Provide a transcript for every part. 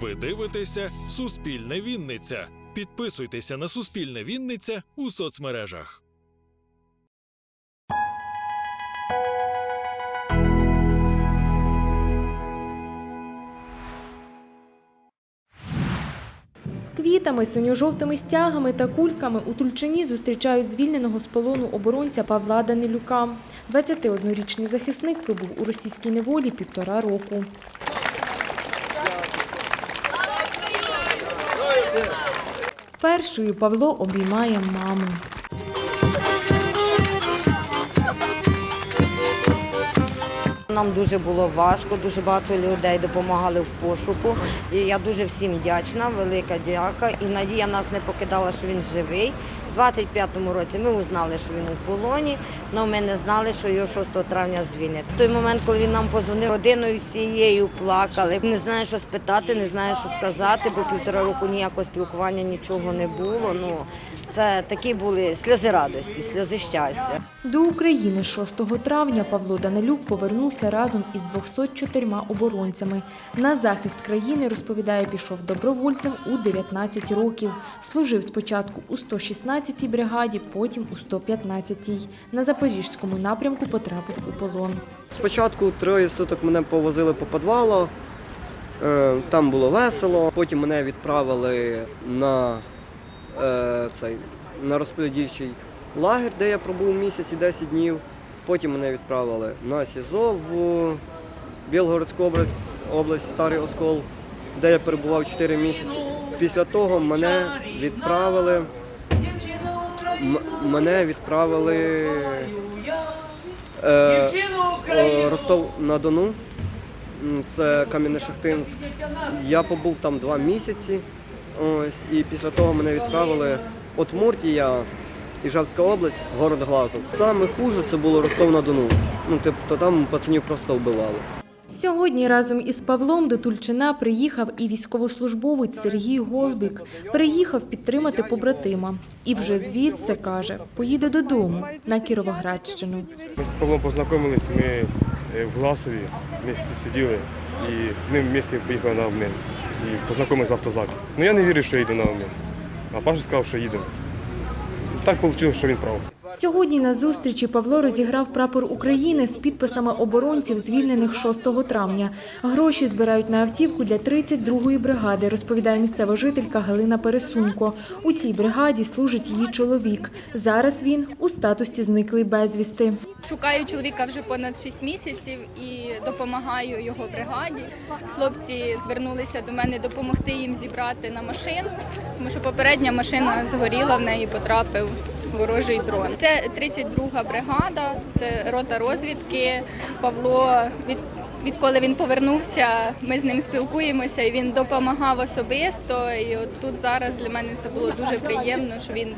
Ви дивитеся Суспільне Вінниця. Підписуйтеся на Суспільне Вінниця у соцмережах. З квітами, синьо-жовтими стягами та кульками у Тульчині зустрічають звільненого з полону оборонця Павла Данилюка. 21-річний захисник пробув у російській неволі півтора року. Першою Павло обіймає маму. Нам дуже було важко, дуже багато людей допомагали в пошуку. І я дуже всім вдячна, велика дяка. І Надія нас не покидала, що він живий. У 25-му році ми узнали, що він у полоні, але ми не знали, що його 6 травня звільнять. Той момент, коли він нам позвонив, родиною всією плакали. Не знаю, що спитати, не знаю, що сказати, бо півтора року ніякого спілкування, нічого не було. Ну, це такі були сльози радості, сльози щастя. До України 6 травня Павло Данилюк повернувся разом із 204 оборонцями. На захист країни, розповідає, пішов добровольцем у 19 років. Служив спочатку у 116-й бригаді, потім у 115-й. На Запорізькому напрямку потрапив у полон. Спочатку троє суток мене повозили по підвалах, е, там було весело. Потім мене відправили на, е, цей, на розподільчий лагерь, де я пробув місяць і 10 днів. Потім мене відправили на СІЗО в Білгородську область, область Старий Оскол, де я перебував 4 місяці. Після того мене відправили. Мене відправили е, Ростов на Дону, це Кам'янешахтинськ. Я побув там два місяці. Ось, і після того мене відправили от Муртія, Іжевська область, город Глазов. Саме хуже це було Ростов на Дону. Ну, тобто там пацанів просто вбивали. Сьогодні разом із Павлом до Тульчина приїхав і військовослужбовець Сергій Голбік. Приїхав підтримати побратима. І вже звідси, каже, поїде додому на Кіровоградщину. Ми з Павлом познайомились, ми е, в Гласові місті сиділи і з ним вместе поїхали на обмін. І познайомились в автозакі. Ну я не вірю, що я йду на обмін. А Паша сказав, що їдемо. Так вийшло, що він прав. Сьогодні на зустрічі Павло розіграв прапор України з підписами оборонців, звільнених 6 травня. Гроші збирають на автівку для 32-ї бригади, розповідає місцева жителька Галина Пересунько. У цій бригаді служить її чоловік. Зараз він у статусі зниклий безвісти. Шукаю чоловіка вже понад 6 місяців і допомагаю його бригаді. Хлопці звернулися до мене допомогти їм зібрати на машину, тому що попередня машина згоріла, в неї потрапив ворожий дрон. Це 32-га бригада, це рота розвідки. Павло від Відколи він повернувся, ми з ним спілкуємося, і він допомагав особисто. І от тут зараз для мене це було дуже приємно, що він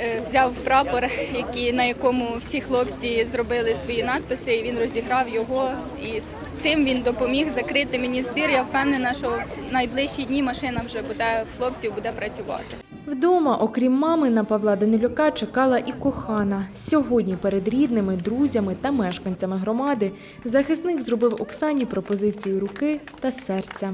е, взяв прапор, який, на якому всі хлопці зробили свої надписи, і він розіграв його. І з цим він допоміг закрити мені збір. Я впевнена, що в найближчі дні машина вже буде хлопців буде працювати. Вдома, окрім мами, на Павла Данилюка чекала і кохана. Сьогодні перед рідними, друзями та мешканцями громади захисник зробив Оксані пропозицію руки та серця.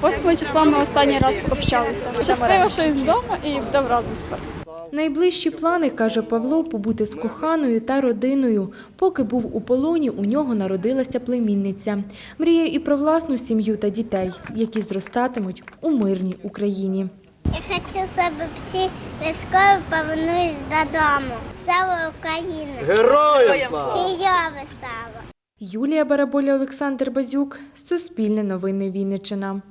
Восьмого числа ми останній раз общалися. Щаслива, що він вдома і будемо разом тепер. Найближчі плани, каже Павло, побути з коханою та родиною. Поки був у полоні, у нього народилася племінниця. Мріє і про власну сім'ю та дітей, які зростатимуть у мирній Україні. Я хочу, щоб всі військові повернулись додому. Слава Україні! Героям! І я весела! Юлія Бараболя, Олександр Базюк, Суспільне новини Вінниччина.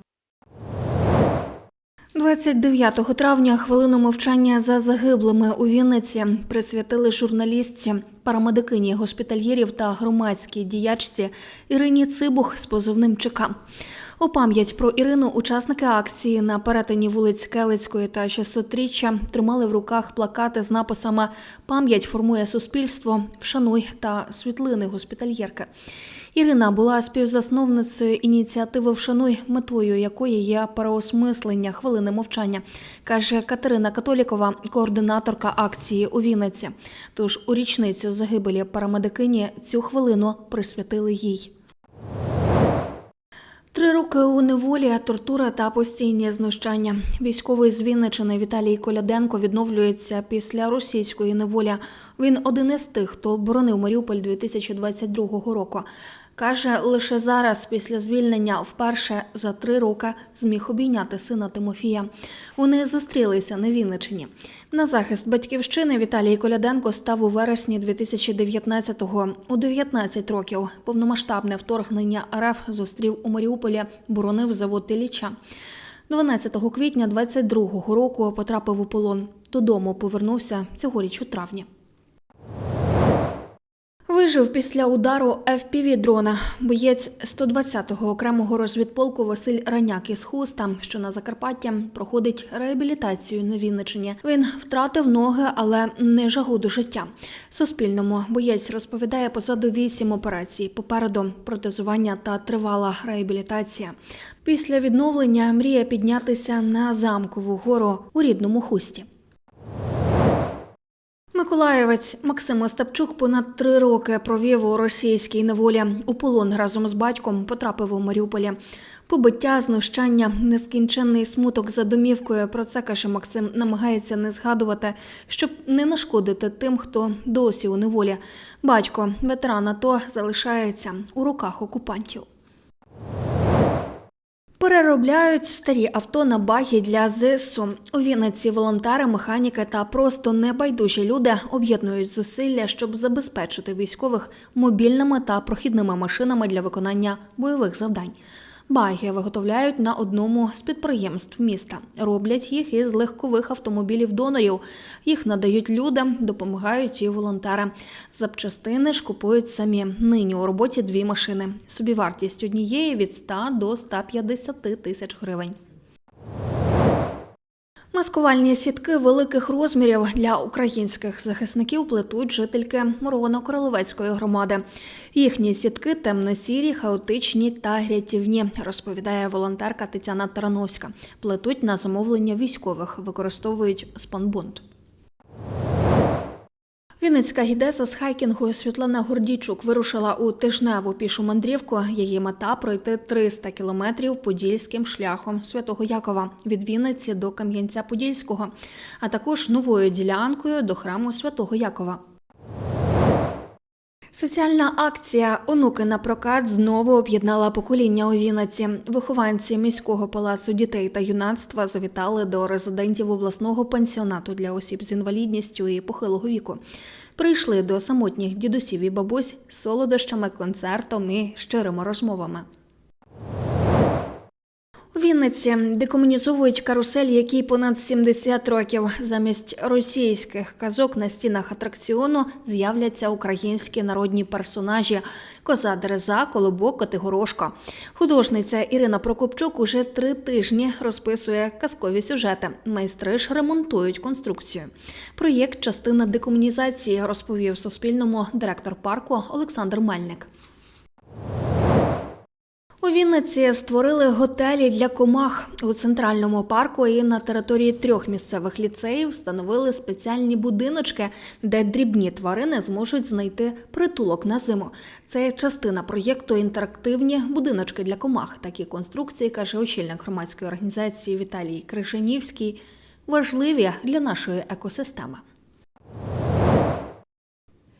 29 травня хвилину мовчання за загиблими у Вінниці присвятили журналістці, парамедикині госпітальєрів та громадській діячці Ірині Цибух з позовним ЧК. У пам'ять про Ірину учасники акції на перетині вулиць Келицької та 600-річчя тримали в руках плакати з написами Пам'ять формує суспільство, вшануй та світлини госпітальєрки. Ірина була співзасновницею ініціативи Вшануй, метою якої є переосмислення хвилини мовчання, каже Катерина Католікова, координаторка акції у Вінниці. Тож у річницю загибелі парамедикині цю хвилину присвятили їй. Три роки у неволі, тортура та постійні знущання. Військовий з Вінничини Віталій Коляденко відновлюється після російської неволі. Він один із тих, хто боронив Маріуполь 2022 року. Каже, лише зараз, після звільнення, вперше за три роки зміг обійняти сина Тимофія. Вони зустрілися на Вінничині. На захист батьківщини Віталій Коляденко став у вересні 2019-го. У 19 років повномасштабне вторгнення РФ зустрів у Маріуполі, боронив завод Ілліча. 12 квітня 22-го року потрапив у полон. Додому повернувся цьогоріч у травні. Вижив після удару fpv дрона. Боєць 120-го окремого розвідполку Василь Раняк із Хуста, що на Закарпаття, проходить реабілітацію на Вінничині. Він втратив ноги, але не жагу до життя. Суспільному боєць розповідає позаду вісім операцій. Попереду протезування та тривала реабілітація. Після відновлення мріє піднятися на замкову гору у рідному хусті. Миколаєвець Максим Остапчук понад три роки провів у російській неволі. У полон разом з батьком потрапив у Маріуполі. Побиття, знущання, нескінченний смуток за домівкою. Про це каже Максим, намагається не згадувати, щоб не нашкодити тим, хто досі у неволі. Батько, ветеран АТО, залишається у руках окупантів. Переробляють старі авто на баги для ЗСУ. У Вінниці волонтери, механіки та просто небайдужі люди об'єднують зусилля, щоб забезпечити військових мобільними та прохідними машинами для виконання бойових завдань. Баги виготовляють на одному з підприємств міста. Роблять їх із легкових автомобілів донорів. Їх надають людям, допомагають і волонтери. Запчастини ж купують самі. Нині у роботі дві машини. Собівартість однієї від 100 до 150 тисяч гривень. Маскувальні сітки великих розмірів для українських захисників плетуть жительки Муровано-Королевецької громади. Їхні сітки темно-сірі, хаотичні та рятівні, розповідає волонтерка Тетяна Тарановська. Плетуть на замовлення військових, використовують спанбунт. Вінницька гідеса з хайкінгу Світлана Гордійчук вирушила у тижневу пішу мандрівку. Її мета пройти 300 кілометрів подільським шляхом Святого Якова від Вінниці до Кам'янця-Подільського, а також новою ділянкою до храму Святого Якова. Соціальна акція Онуки на прокат знову об'єднала покоління у Вінниці. Вихованці міського палацу дітей та юнацтва завітали до резидентів обласного пансіонату для осіб з інвалідністю і похилого віку. Прийшли до самотніх дідусів і бабусь з солодощами, концертом і щирими розмовами. Вінниці декомунізовують карусель, якій понад 70 років. Замість російських казок на стінах атракціону з'являться українські народні персонажі: коза Дереза, Колобок, Котигорошко. Художниця Ірина Прокопчук уже три тижні розписує казкові сюжети. Майстри ж ремонтують конструкцію. Проєкт частина декомунізації, розповів Суспільному директор парку Олександр Мельник. У Вінниці створили готелі для комах у центральному парку і на території трьох місцевих ліцеїв встановили спеціальні будиночки, де дрібні тварини зможуть знайти притулок на зиму. Це частина проєкту інтерактивні будиночки для комах. Такі конструкції каже очільник громадської організації Віталій Кришанівський, важливі для нашої екосистеми.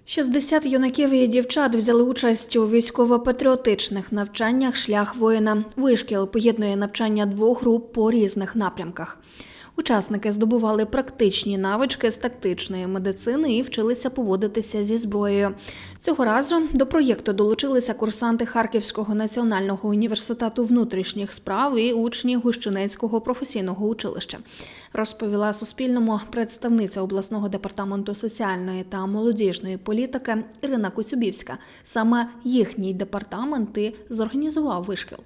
60 юнаків і дівчат взяли участь у військово-патріотичних навчаннях Шлях воїна. Вишкіл поєднує навчання двох груп по різних напрямках. Учасники здобували практичні навички з тактичної медицини і вчилися поводитися зі зброєю. Цього разу до проєкту долучилися курсанти Харківського національного університету внутрішніх справ і учні Гущинецького професійного училища. Розповіла Суспільному представниця обласного департаменту соціальної та молодіжної політики Ірина Коцюбівська. Саме їхній департамент і зорганізував вишкіл.